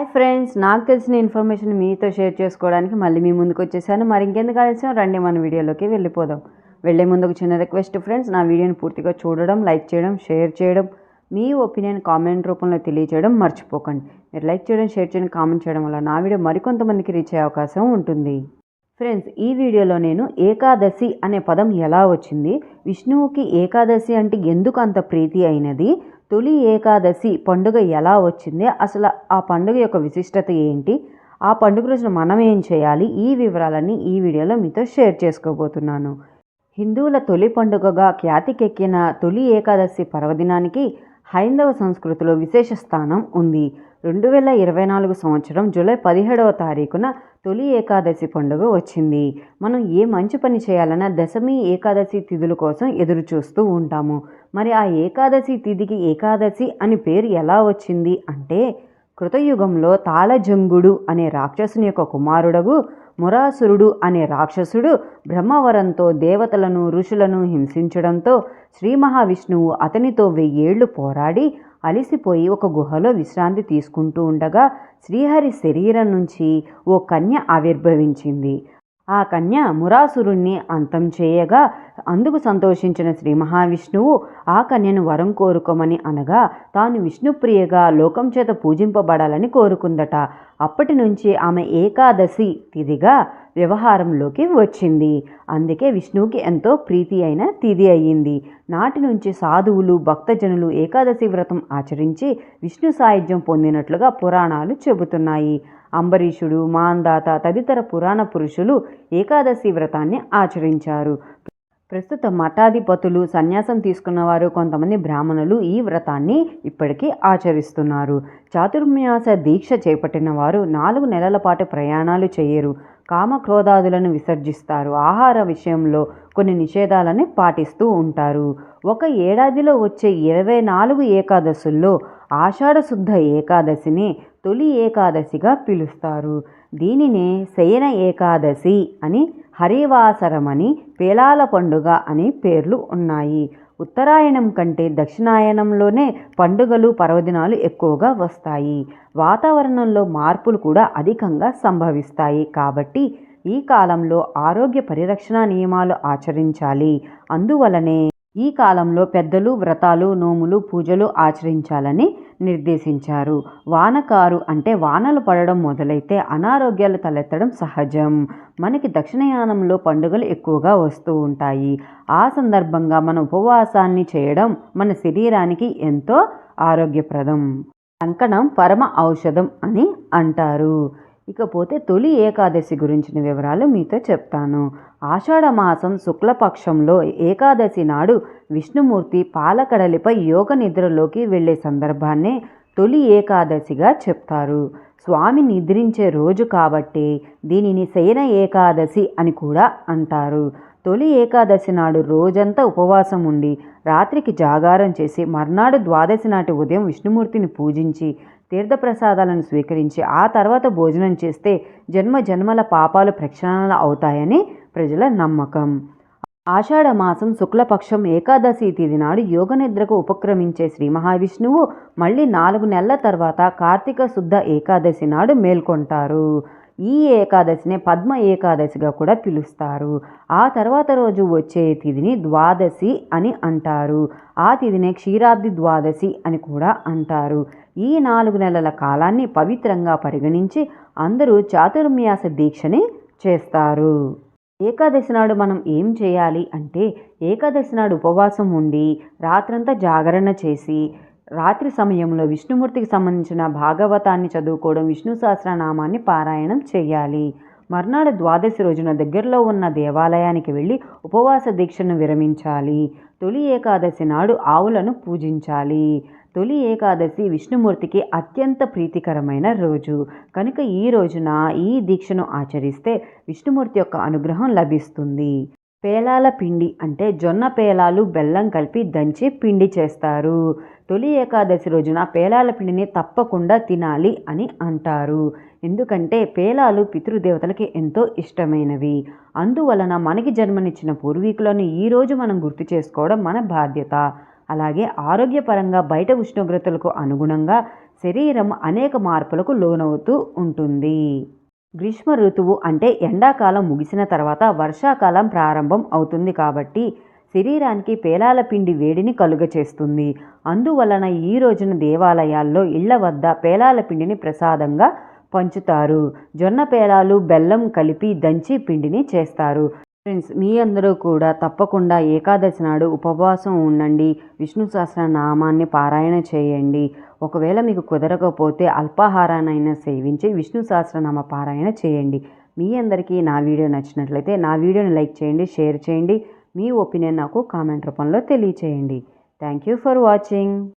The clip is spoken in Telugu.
హాయ్ ఫ్రెండ్స్ నాకు తెలిసిన ఇన్ఫర్మేషన్ మీతో షేర్ చేసుకోవడానికి మళ్ళీ మీ ముందుకు వచ్చేసాను. మరి ఇంకెందుకు ఆలస్యం? రండి మన వీడియోలోకి వెళ్ళిపోదాం. వెళ్ళే ముందు ఒక చిన్న రిక్వెస్ట్ ఫ్రెండ్స్ నా వీడియోని పూర్తిగా చూడడం లైక్ చేయడం షేర్ చేయడం మీ ఒపీనియన్ కామెంట్ రూపంలో తెలియజేయడం మర్చిపోకండి. మీరు లైక్ చేయడం షేర్ చేయడం కామెంట్ చేయడం వల్ల నా వీడియో మరికొంతమందికి రీచ్ అయ్యే అవకాశం ఉంటుంది. ఫ్రెండ్స్ ఈ వీడియోలో నేను ఏకాదశి అనే పదం ఎలా వచ్చింది? విష్ణువుకి ఏకాదశి అంటే ఎందుకు అంత ప్రీతి అయినది? తొలి ఏకాదశి పండుగ ఎలా వచ్చింది? అసలు ఆ పండుగ యొక్క విశిష్టత ఏంటి? ఆ పండుగ రోజున మనం ఏం చేయాలి? ఈ వివరాలన్నీ ఈ వీడియోలో మీతో షేర్ చేసుకోబోతున్నాను. హిందువుల తొలి పండుగగా ఖ్యాతికెక్కిన తొలి ఏకాదశి పర్వదినానికి హైందవ సంస్కృతిలో విశేష స్థానం ఉంది. రెండు వేల ఇరవై నాలుగు సంవత్సరం జూలై పదిహేడవ తారీఖున తొలి ఏకాదశి పండుగ వచ్చింది. మనం ఏ మంచి పని చేయాలన్నా దశమి ఏకాదశి తిథుల కోసం ఎదురు చూస్తూ ఉంటాము. మరి ఆ ఏకాదశి తిథికి ఏకాదశి అని పేరు ఎలా వచ్చింది అంటే కృతయుగంలో తాళజంగుడు అనే రాక్షసుని యొక్క కుమారుడగు మురాసురుడు అనే రాక్షసుడు బ్రహ్మవరంతో దేవతలను ఋషులను హింసించడంతో శ్రీ మహావిష్ణువు అతనితో వెయ్యేళ్ళు పోరాడి అలిసిపోయి ఒక గుహలో విశ్రాంతి తీసుకుంటూ ఉండగా శ్రీహరి శరీరం నుంచి ఓ కన్య ఆవిర్భవించింది. ఆ కన్య మురాసురుణ్ణి అంతం చేయగా అందుకు సంతోషించిన శ్రీ మహావిష్ణువు ఆ కన్యను వరం కోరుకోమని అనగా తాను విష్ణుప్రియగా లోకం చేత పూజింపబడాలని కోరుకుందట. అప్పటి నుంచి ఆమె ఏకాదశి తిథిగా వ్యవహారంలోకి వచ్చింది. అందుకే విష్ణువుకి ఎంతో ప్రీతి అయిన తిథి అయ్యింది. నాటి నుంచి సాధువులు భక్తజనులు ఏకాదశి వ్రతం ఆచరించి విష్ణు సాయుధ్యం పొందినట్లుగా పురాణాలు చెబుతున్నాయి. అంబరీషుడు మాందాత తదితర పురాణ పురుషులు ఏకాదశి వ్రతాన్ని ఆచరించారు. ప్రస్తుత మఠాధిపతులు సన్యాసం తీసుకున్నవారు కొంతమంది బ్రాహ్మణులు ఈ వ్రతాన్ని ఇప్పటికీ ఆచరిస్తున్నారు. చాతుర్మ్యాస దీక్ష చేపట్టిన వారు నాలుగు నెలల పాటు ప్రయాణాలు చేయరు. కామక్రోధాదులను విసర్జిస్తారు. ఆహార విషయంలో కొన్ని నిషేధాలని పాటిస్తూ ఉంటారు. ఒక ఏడాదిలో వచ్చే ఇరవై నాలుగు ఏకాదశుల్లో ఆషాఢశుద్ధ ఏకాదశిని తొలి ఏకాదశిగా పిలుస్తారు. దీనినే శయన ఏకాదశి అని హరివాసరమని పేలాల పండుగ అని పేర్లు ఉన్నాయి. ఉత్తరాయణం కంటే దక్షిణాయనంలోనే పండుగలు పర్వదినాలు ఎక్కువగా వస్తాయి. వాతావరణంలో మార్పులు కూడా అధికంగా సంభవిస్తాయి. కాబట్టి ఈ కాలంలో ఆరోగ్య పరిరక్షణ నియమాలు ఆచరించాలి. అందువలనే ఈ కాలంలో పెద్దలు వ్రతాలు నోములు పూజలు ఆచరించాలని నిర్దేశించారు. వానకారు అంటే వానలు పడడం మొదలైతే అనారోగ్యాలు తలెత్తడం సహజం. మనకి దక్షిణయానంలో పండుగలు ఎక్కువగా వస్తూ ఉంటాయి. ఆ సందర్భంగా మన ఉపవాసాన్ని చేయడం మన శరీరానికి ఎంతో ఆరోగ్యప్రదం. కంకణం పరమ ఔషధం అని అంటారు. ఇకపోతే తొలి ఏకాదశి గురించిన వివరాలు మీతో చెప్తాను. ఆషాఢ మాసం శుక్లపక్షంలో ఏకాదశి నాడు విష్ణుమూర్తి పాలకడలిపై యోగ నిద్రలోకి వెళ్ళే సందర్భాన్నే తొలి ఏకాదశిగా చెప్తారు. స్వామి నిద్రించే రోజు కాబట్టి దీనిని శయన ఏకాదశి అని కూడా అంటారు. తొలి ఏకాదశి నాడు రోజంతా ఉపవాసం ఉండి రాత్రికి జాగారం చేసి మర్నాడు ద్వాదశి నాటి ఉదయం విష్ణుమూర్తిని పూజించి తీర్థప్రసాదాలను స్వీకరించి ఆ తర్వాత భోజనం చేస్తే జన్మ జన్మల పాపాలు ప్రక్షాళన అవుతాయని ప్రజల నమ్మకం. ఆషాఢ మాసం శుక్లపక్షం ఏకాదశి తిథి నాడు యోగ నిద్రకు ఉపక్రమించే శ్రీ మహావిష్ణువు మళ్ళీ నాలుగు నెలల తర్వాత కార్తీక శుద్ధ ఏకాదశి నాడు మేల్కొంటారు. ఈ ఏకాదశిని పద్మ ఏకాదశిగా కూడా పిలుస్తారు. ఆ తర్వాత రోజు వచ్చే తిథిని ద్వాదశి అని అంటారు. ఆ తిథిని క్షీరాబ్ది ద్వాదశి అని కూడా అంటారు. ఈ నాలుగు నెలల కాలాన్ని పవిత్రంగా పరిగణించి అందరూ చాతుర్మ్యాస దీక్షని చేస్తారు. ఏకాదశి నాడు మనం ఏం చేయాలి అంటే ఏకాదశి నాడు ఉపవాసం ఉండి రాత్రంతా జాగరణ చేసి రాత్రి సమయంలో విష్ణుమూర్తికి సంబంధించిన భాగవతాన్ని చదువుకోవడం విష్ణు సహస్రనామాన్ని పారాయణం చేయాలి. మర్నాడు ద్వాదశి రోజున దగ్గరలో ఉన్న దేవాలయానికి వెళ్ళి ఉపవాస దీక్షను విరమించాలి. తొలి ఏకాదశి నాడు ఆవులను పూజించాలి. తొలి ఏకాదశి విష్ణుమూర్తికి అత్యంత ప్రీతికరమైన రోజు. కనుక ఈ రోజున ఈ దీక్షను ఆచరిస్తే విష్ణుమూర్తి యొక్క అనుగ్రహం లభిస్తుంది. పేలాల పిండి అంటే జొన్న పేలాలు బెల్లం కలిపి దంచి పిండి చేస్తారు. తొలి ఏకాదశి రోజున పేలాల పిండిని తప్పకుండా తినాలి అని అంటారు. ఎందుకంటే పేలాలు పితృదేవతలకి ఎంతో ఇష్టమైనవి. అందువలన మనకి జన్మనిచ్చిన పూర్వీకులను ఈరోజు మనం గుర్తు చేసుకోవడం మన బాధ్యత. అలాగే ఆరోగ్యపరంగా బయట ఉష్ణోగ్రతలకు అనుగుణంగా శరీరం అనేక మార్పులకు లోనవుతూ ఉంటుంది. గ్రీష్మ ఋతువు అంటే ఎండాకాలం ముగిసిన తర్వాత వర్షాకాలం ప్రారంభం అవుతుంది కాబట్టి శరీరానికి పేలాల పిండి వేడిని కలుగచేస్తుంది. అందువలన ఈ రోజున దేవాలయాల్లో ఇళ్ళ వద్ద పేలాల పిండిని ప్రసాదంగా పంచుతారు. జొన్న పేలాలు బెల్లం కలిపి దంచి పిండిని చేస్తారు. ఫ్రెండ్స్ మీ అందరూ కూడా తప్పకుండా ఏకాదశి నాడు ఉపవాసం ఉండండి. విష్ణు సహస్ర నామాన్ని పారాయణ చేయండి. ఒకవేళ మీకు కుదరకపోతే అల్పాహారానైనా సేవించి విష్ణు సహస్రనామ పారాయణ చేయండి. మీ అందరికీ నా వీడియో నచ్చినట్లయితే నా వీడియోని లైక్ చేయండి షేర్ చేయండి. మీ ఒపీనియన్ నాకు కామెంట్ రూపంలో తెలియచేయండి. Thank you for watching.